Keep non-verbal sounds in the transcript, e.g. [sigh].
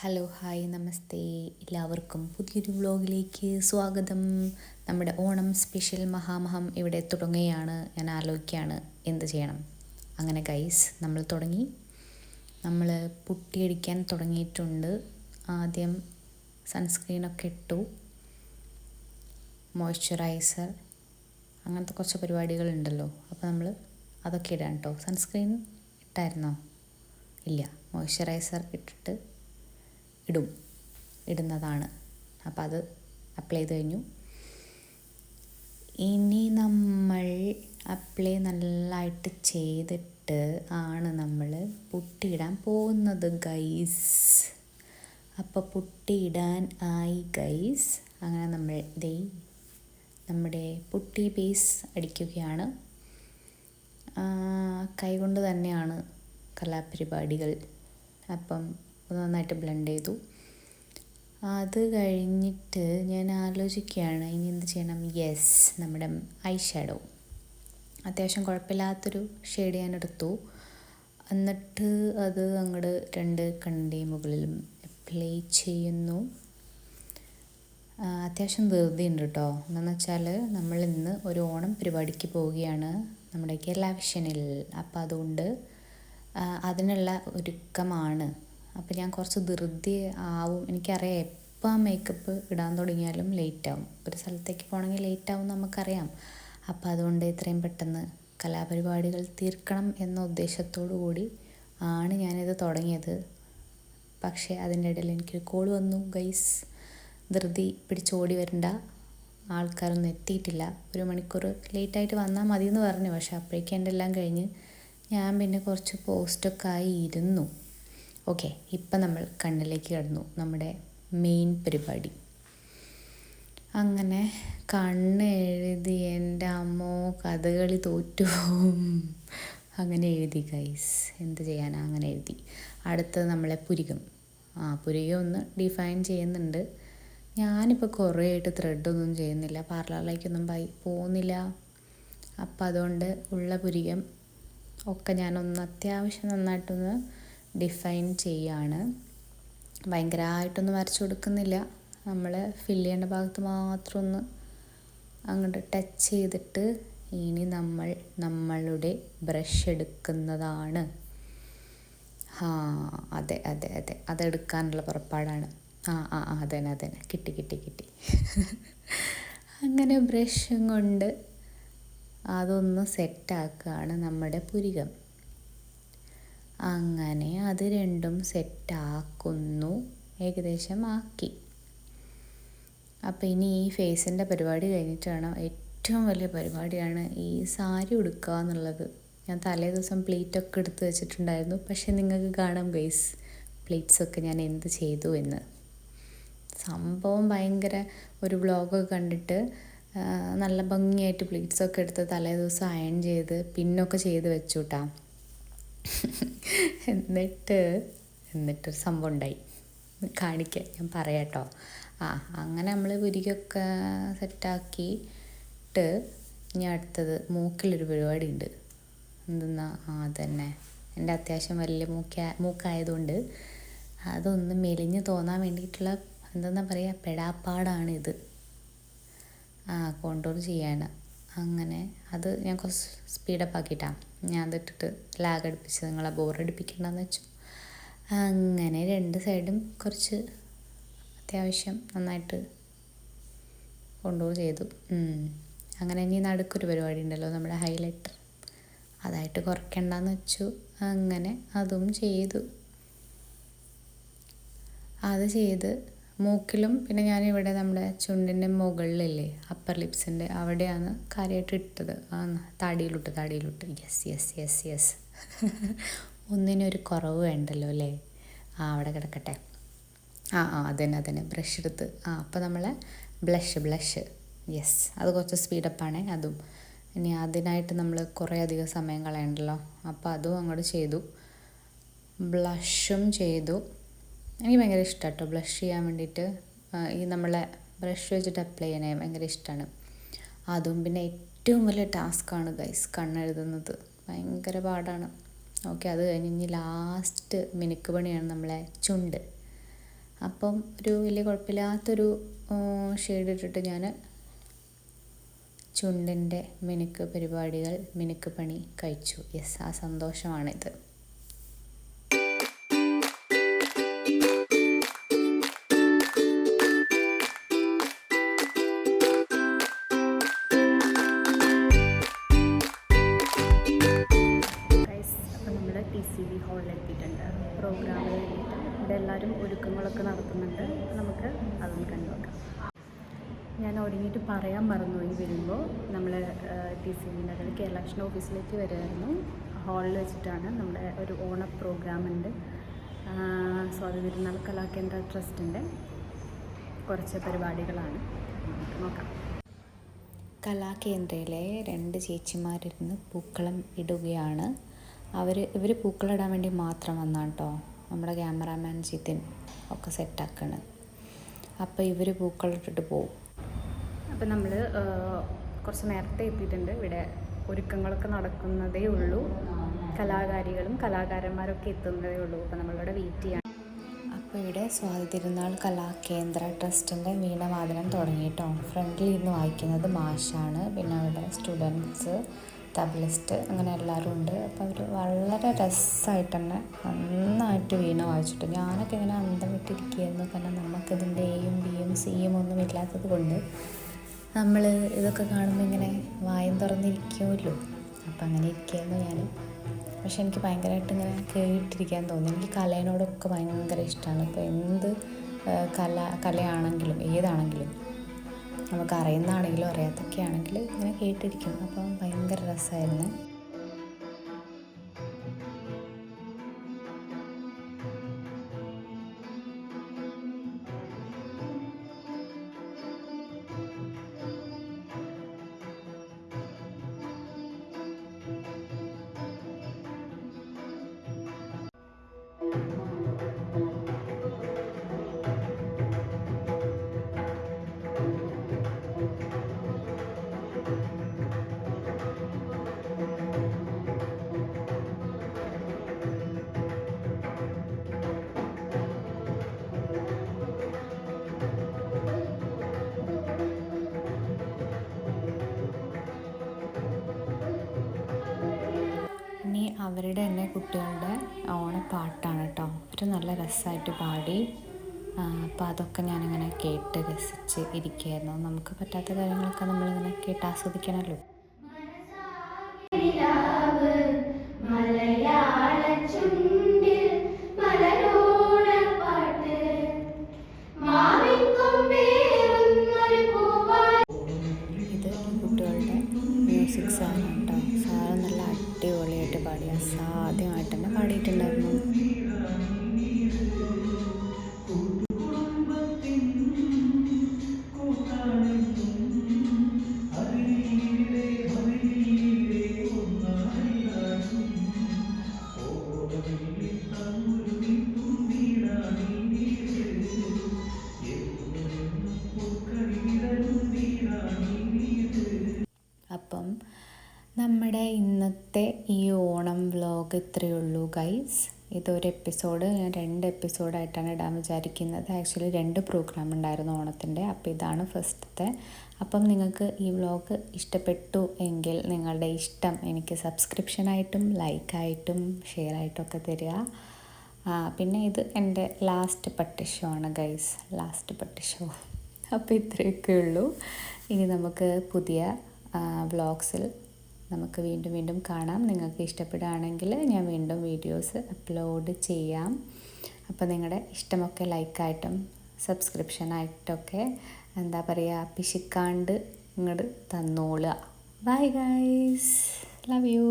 Hello hi നമസ്തേ. എല്ലാവർക്കും പുതിയൊരു വ്ലോഗിലേക്ക് സ്വാഗതം. നമ്മുടെ ഓണം സ്പെഷ്യൽ മഹാമഹം ഇവിടെ തുടങ്ങുകയാണ്. ഞാൻ ആലോചിക്കുകയാണ് എന്ത് ചെയ്യണം? അങ്ങനെ ഗൈസ് നമ്മൾ തുടങ്ങി. നമ്മൾ പുട്ടിയടിക്കാൻ തുടങ്ങിയിട്ടുണ്ട്. ആദ്യം സൺസ്ക്രീനൊക്കെ ഇട്ടു. മോയ്സ്ചറൈസർ അങ്ങനത്തെ കുറച്ച് പരിപാടികളുണ്ടല്ലോ. അപ്പോൾ നമ്മൾ അതൊക്കെ ഇടാം കേട്ടോ സൺസ്ക്രീൻ ഇട്ടായിരുന്നോ? ഇല്ല. മോയ്സ്ചറൈസർ ഇട്ടിട്ട് ഇടും. ഇടുന്നതാണ്. അപ്പം അത് അപ്ലൈ ചെയ്ത് കഴിഞ്ഞു. ഇനി നമ്മൾ അപ്ലൈ നല്ലതായിട്ട് ചെയ്തിട്ട് ആണ് നമ്മൾ പുട്ടിയിടാൻ പോകുന്നത് ഗൈസ് അപ്പോൾ പുട്ടിയിടാൻ ആയി ഗൈസ് അങ്ങനെ നമ്മൾ ദേ നമ്മുടെ പുട്ടി ബേസ് അടിക്കുകയാണ്. കൈകൊണ്ട് തന്നെയാണ് കലാപരിപാടികൾ. അപ്പം നന്നായിട്ട് ബ്ലെൻഡ് ചെയ്തു. അത് കഴിഞ്ഞിട്ട് ഞാൻ ആലോചിക്കുകയാണ് ഇനി എന്ത് ചെയ്യണം? യെസ് നമ്മുടെ ഐ ഷാഡോ അത്യാവശ്യം കുഴപ്പമില്ലാത്തൊരു ഷെയ്ഡ് ഞാൻ എടുത്തു. എന്നിട്ട് അത് അങ്ങോട്ട് രണ്ട് കണ്ണിന്റെ മുകളിലും അപ്ലൈ ചെയ്യുന്നു. അത്യാവശ്യം ധൃതി ഉണ്ട് കേട്ടോ എന്നു വെച്ചാൽ നമ്മൾ ഇന്ന് ഒരു ഓണം പരിപാടിക്ക് പോവുകയാണ് നമ്മുടെ കേരള വിഷനിൽ അപ്പോൾ അതുകൊണ്ട് അതിനുള്ള ഒരുക്കമാണ്. അപ്പോൾ ഞാൻ കുറച്ച് ധൃതി ആവും. എനിക്കറിയാം എപ്പോൾ മേക്കപ്പ് ഇടാൻ തുടങ്ങിയാലും ലേറ്റ് ആവും. ഒരു സ്ഥലത്തേക്ക് പോകണമെങ്കിൽ ലേറ്റ് ആവും നമുക്കറിയാം. അപ്പോൾ അതുകൊണ്ട് ഇത്രയും പെട്ടെന്ന് കലാപരിപാടികൾ തീർക്കണം എന്ന ഉദ്ദേശത്തോടു കൂടി ആണ് ഞാനിത് തുടങ്ങിയത്. പക്ഷേ അതിന്റെ ഇടയിൽ എനിക്കൊരു കോൾ വന്നു. ഗൈസ് ധൃതി പിടിച്ചോടി വരണ്ട. ആൾക്കാരൊന്നും എത്തിയിട്ടില്ല. ഒരു മണിക്കൂർ ലേറ്റായിട്ട് വന്നാൽ മതി എന്ന് പറഞ്ഞു. പക്ഷേ അപ്പോഴേക്കും എന്റെ എല്ലാം കഴിഞ്ഞ് ഞാൻ പിന്നെ കുറച്ച് പോസ്റ്റൊക്കെ ആയി ഇരുന്നു. ഓക്കെ ഇപ്പം നമ്മൾ കണ്ണിലേക്ക് കടന്നു. നമ്മുടെ മെയിൻ പരിപാടി. അങ്ങനെ കണ്ണ് എഴുതി എന്റെ അമ്മോ കഥകളി തോറ്റുപോകും. അങ്ങനെ എഴുതി ഗൈസ് എന്ത് ചെയ്യാനാ? അങ്ങനെ എഴുതി. അടുത്തത് നമ്മളെ പുരികം. ആ പുരികം ഒന്ന് ഡിഫൈൻ ചെയ്യുന്നുണ്ട്. ഞാനിപ്പോൾ കുറേ ആയിട്ട് ത്രെഡൊന്നും ചെയ്യുന്നില്ല. പാർലറിലേക്കൊന്നും പോയി പോകുന്നില്ല. അപ്പം അതുകൊണ്ട് ഉള്ള പുരികം ഒക്കെ ഞാനൊന്ന് അത്യാവശ്യം നന്നായിട്ടൊന്ന് ഡിഫൈൻ ചെയ്യാണ്. ഭയങ്കരമായിട്ടൊന്നും വരച്ചു കൊടുക്കുന്നില്ല. നമ്മൾ ഫില്ല് ചെയ്യേണ്ട ഭാഗത്ത് മാത്രം ഒന്ന് അങ്ങോട്ട് ടച്ച് ചെയ്തിട്ട് ഇനി നമ്മൾ നമ്മളുടെ ബ്രഷ് എടുക്കുന്നതാണ്. ആ അതെ അതെ അതെ. അതെടുക്കാനുള്ള പുറപ്പാടാണ്. ആ ആ അതന്നെ അതന്നെ കിട്ടി കിട്ടി കിട്ടി. അങ്ങനെ ബ്രഷും കൊണ്ട് അതൊന്ന് സെറ്റാക്കുകയാണ് നമ്മുടെ പുരികം. അങ്ങനെ അത് രണ്ടും സെറ്റാക്കുന്നു. ഏകദേശം ആക്കി അപ്പോൾ ഇനി ഈ ഫേസിന്റെ പരിപാടി കഴിഞ്ഞിട്ട് വേണം ഏറ്റവും വലിയ പരിപാടിയാണ് ഈ സാരി ഉടുക്കുക എന്നുള്ളത്. ഞാൻ തലേ ദിവസം പ്ലേറ്റൊക്കെ എടുത്ത് വെച്ചിട്ടുണ്ടായിരുന്നു. പക്ഷേ നിങ്ങൾക്ക് കാണാം ഗൈസ് പ്ലേറ്റ്സൊക്കെ ഞാൻ എന്ത് ചെയ്തു എന്ന്. സംഭവം ഭയങ്കര ഒരു വ്ളോഗൊക്കെ കണ്ടിട്ട് നല്ല ഭംഗിയായിട്ട് പ്ലേറ്റ്സൊക്കെ എടുത്ത് തലേ ദിവസം അയൺ ചെയ്ത് പിന്നൊക്കെ ചെയ്ത് വെച്ചു കേട്ടാ [laughs] എന്നിട്ട് എന്നിട്ടൊരു സംഭവം ഉണ്ടായി. കാണിക്ക ഞാൻ പറയാട്ടോ. ആ അങ്ങനെ നമ്മൾ പുരികൊക്കെ സെറ്റാക്കിയിട്ട് ഇനി അടുത്തത് മൂക്കിലൊരു പരിപാടി ഉണ്ട് എന്തെന്നാ? ആ അതന്നെ. എന്റെ അത്യാവശ്യം വലിയ മൂക്ക മൂക്കായതുകൊണ്ട് അതൊന്ന് മെലിഞ്ഞ് തോന്നാൻ വേണ്ടിയിട്ടുള്ള എന്തെന്നാ പറയുക പെടാപ്പാടാണ് ഇത് ആ കോണ്ടൂർ ചെയ്യാണ്. അങ്ങനെ അത് ഞാൻ കുറച്ച് സ്പീഡപ്പ് ആക്കിയിട്ടാണ് ഞാൻ അതിട്ടിട്ട് ലാഗ് അടുപ്പിച്ച് നിങ്ങളെ ബോറടിപ്പിക്കണ്ടെന്ന് വെച്ചു. അങ്ങനെ രണ്ട് സൈഡും കുറച്ച് അത്യാവശ്യം നന്നായിട്ട് കൊണ്ടുപോയി ചെയ്തു. അങ്ങനെ ഇനി നടുക്കൊരു പരിപാടി ഉണ്ടല്ലോ നമ്മുടെ ഹൈലൈറ്റർ അതായിട്ട് കുറയ്ക്കണ്ടെന്ന് വെച്ചു. അങ്ങനെ അതും ചെയ്തു. അത് ചെയ്ത് മൂക്കിലും പിന്നെ ഞാനിവിടെ നമ്മുടെ ചുണ്ടിന്റെ മുകളിലില്ലേ അപ്പർ ലിപ്സിന്റെ അവിടെയാണ് കാര്യമായിട്ട് ഇട്ടത്. ആ താടിയിലിട്ട് താടിയിലിട്ട്. യെസ് യെസ് യെസ് യെസ് ഒന്നിനൊരു കുറവ് വേണ്ടല്ലോ അല്ലേ? ആ അവിടെ കിടക്കട്ടെ. ആ ആ അതന്നെ അതന്നെ ബ്രഷ് എടുത്ത്. ആ അപ്പോൾ നമ്മൾ ബ്ലഷ് ബ്ലഷ് യെസ് അത് കുറച്ച് സ്പീഡപ്പാണേ അതും. ഇനി അതിനായിട്ട് നമ്മൾ കുറേ അധികം സമയം കളയണ്ടല്ലോ. അപ്പോൾ അതും അങ്ങോട്ട് ചെയ്തു. ബ്ലഷും ചെയ്തു. എനിക്ക് ഭയങ്കര ഇഷ്ടമാണ് കേട്ടോ ബ്ലഷ് ചെയ്യാൻ വേണ്ടിയിട്ട്. ഈ നമ്മളെ ബ്രഷ് വെച്ചിട്ട് അപ്ലൈ ചെയ്യാൻ ഭയങ്കര ഇഷ്ടമാണ് അതും പിന്നെ ഏറ്റവും വലിയ ടാസ്ക്കാണ് ഗൈസ് കണ്ണെഴുതുന്നത്. ഭയങ്കര പാടാണ്. ഓക്കെ അത് കഴിഞ്ഞ് ഇനി ലാസ്റ്റ് മിനുക്ക് പണിയാണ് നമ്മളെ ചുണ്ട്. അപ്പം ഒരു വലിയ കുഴപ്പമില്ലാത്തൊരു ഷെയ്ഡ് ഇട്ടിട്ട് ഞാൻ ചുണ്ടിന്റെ മിനുക്ക് പരിപാടികൾ മിനുക്ക് പണി കഴിച്ചു. യെസ് ആ സന്തോഷമാണിത്. ഒരുക്കങ്ങളൊക്കെ നടത്തുന്നുണ്ട്. നമുക്ക് അതൊന്ന് കണ്ടു നോക്കാം. ഞാൻ ഒരുങ്ങിയിട്ട് പറയാൻ മറന്നുപോയി വരുമ്പോൾ നമ്മൾ ടി സി ബിന്റെ അതായത് കേരള ഓഫീസിലേക്ക് വരുമായിരുന്നു ഹാളിൽ വെച്ചിട്ടാണ് നമ്മുടെ ഒരു ഓണ പ്രോഗ്രാം ഉണ്ട്. സ്വാതി തിരുനാൾ കലാകേന്ദ്ര ട്രസ്റ്റിന്റെ കുറച്ച് പരിപാടികളാണ്. നോക്കാം. കലാകേന്ദ്രയിലെ രണ്ട് ചേച്ചിമാരിരുന്ന് പൂക്കളം ഇടുകയാണ്. അവർ ഇവർ പൂക്കളം ഇടാൻ വേണ്ടി മാത്രം വന്നാണ് നമ്മുടെ ക്യാമറാമാൻ ജിതിൻ ഒക്കെ സെറ്റാക്കണ് അപ്പോൾ ഇവർ പൂക്കളിട്ടിട്ട് പോവും. അപ്പം നമ്മൾ കുറച്ച് നേരത്തെ എത്തിയിട്ടുണ്ട്. ഇവിടെ ഒരുക്കങ്ങളൊക്കെ നടക്കുന്നതേ ഉള്ളൂ. കലാകാരികളും കലാകാരന്മാരൊക്കെ എത്തുന്നതേ ഉള്ളൂ. അപ്പം നമ്മളിവിടെ വെയിറ്റ് ചെയ്യാം. അപ്പോൾ ഇവിടെ സ്വാതി തിരുനാൾ കലാകേന്ദ്ര ട്രസ്റ്റിന്റെ വീണവാദനം തുടങ്ങിയിട്ടോ ഫ്രണ്ടിൽ ഇരുന്ന് വായിക്കുന്നത് മാഷാണ്. പിന്നെ അവിടെ സ്റ്റുഡൻസ് തബ്ലിസ്റ്റ് അങ്ങനെ എല്ലാവരും ഉണ്ട്. അപ്പോൾ അവർ വളരെ രസമായിട്ട് തന്നെ നന്നായിട്ട് വീണ വായിച്ചിട്ട്. ഞാനൊക്കെ ഇങ്ങനെ അന്തം വിട്ടിരിക്കുകയായിരുന്നു. കാരണം നമുക്കിതിന്റെ എയും ബിയും സിയും ഒന്നും ഇല്ലാത്തത് കൊണ്ട് നമ്മൾ ഇതൊക്കെ കാണുമ്പോൾ ഇങ്ങനെ വായം തുറന്നിരിക്കുമല്ലോ അപ്പം അങ്ങനെ ഇരിക്കുകയായിരുന്നു ഞാൻ പക്ഷെ എനിക്ക് ഭയങ്കരമായിട്ട് ഇങ്ങനെ കേട്ടിരിക്കാൻ തോന്നി. എനിക്ക് കലയോടൊക്കെ ഭയങ്കര ഇഷ്ടമാണ് ഇപ്പോൾ എന്ത് കല കലയാണെങ്കിലും ഏതാണെങ്കിലും നമുക്ക് അറിയുന്നതാണെങ്കിലും അറിയാത്തൊക്കെ ആണെങ്കിൽ ഇങ്ങനെ കേട്ടിരിക്കും. അപ്പം ഭയങ്കര രസമായിരുന്നു. അവരുടെ തന്നെ കുട്ടികളുടെ ഓണപ്പാട്ടാണ് കേട്ടോ. അവർ നല്ല രസമായിട്ട് പാടി. അപ്പോൾ അതൊക്കെ ഞാനിങ്ങനെ കേട്ട് രസിച്ച് ഇരിക്കുകയായിരുന്നു. നമുക്ക് പറ്റാത്ത കാര്യങ്ങളൊക്കെ നമ്മളിങ്ങനെ കേട്ട് ആസ്വദിക്കണമല്ലോ. നമ്മുടെ ഇന്നത്തെ ഈ ഓണം വ്ലോഗ് ഇത്രയേ ഉള്ളൂ ഗൈസ് ഇതൊരു എപ്പിസോഡ് ഞാൻ രണ്ട് എപ്പിസോഡായിട്ടാണ് ഇടാൻ വിചാരിക്കുന്നത്. ആക്ച്വലി രണ്ട് പ്രോഗ്രാം ഉണ്ടായിരുന്നു ഓണത്തിന്റെ അപ്പോൾ ഇതാണ് ഫസ്റ്റത്തെ അപ്പം നിങ്ങൾക്ക് ഈ വ്ലോഗ് ഇഷ്ടപ്പെട്ടു എങ്കിൽ നിങ്ങളുടെ ഇഷ്ടം എനിക്ക് സബ്സ്ക്രിപ്ഷനായിട്ടും ലൈക്കായിട്ടും ഷെയർ ആയിട്ടൊക്കെ തരിക. പിന്നെ ഇത് എന്റെ ലാസ്റ്റ് പട്ടിഷോ ആണ് ഗൈസ് ലാസ്റ്റ് പട്ടിഷോ അപ്പോൾ ഇത്രയൊക്കെ ഉള്ളൂ. ഇനി നമുക്ക് പുതിയ വ്ളോഗ്സിൽ നമുക്ക് വീണ്ടും വീണ്ടും കാണാം. നിങ്ങൾക്ക് ഇഷ്ടപ്പെടുകയാണെങ്കിൽ ഞാൻ വീണ്ടും വീഡിയോസ് അപ്ലോഡ് ചെയ്യാം. അപ്പോൾ നിങ്ങളുടെ ഇഷ്ടമൊക്കെ ലൈക്കായിട്ടും സബ്സ്ക്രിപ്ഷനായിട്ടൊക്കെ എന്താ പറയുക പിശിക്കാണ്ട് ഇങ്ങോട്ട് തന്നോളുക. Bye guys love you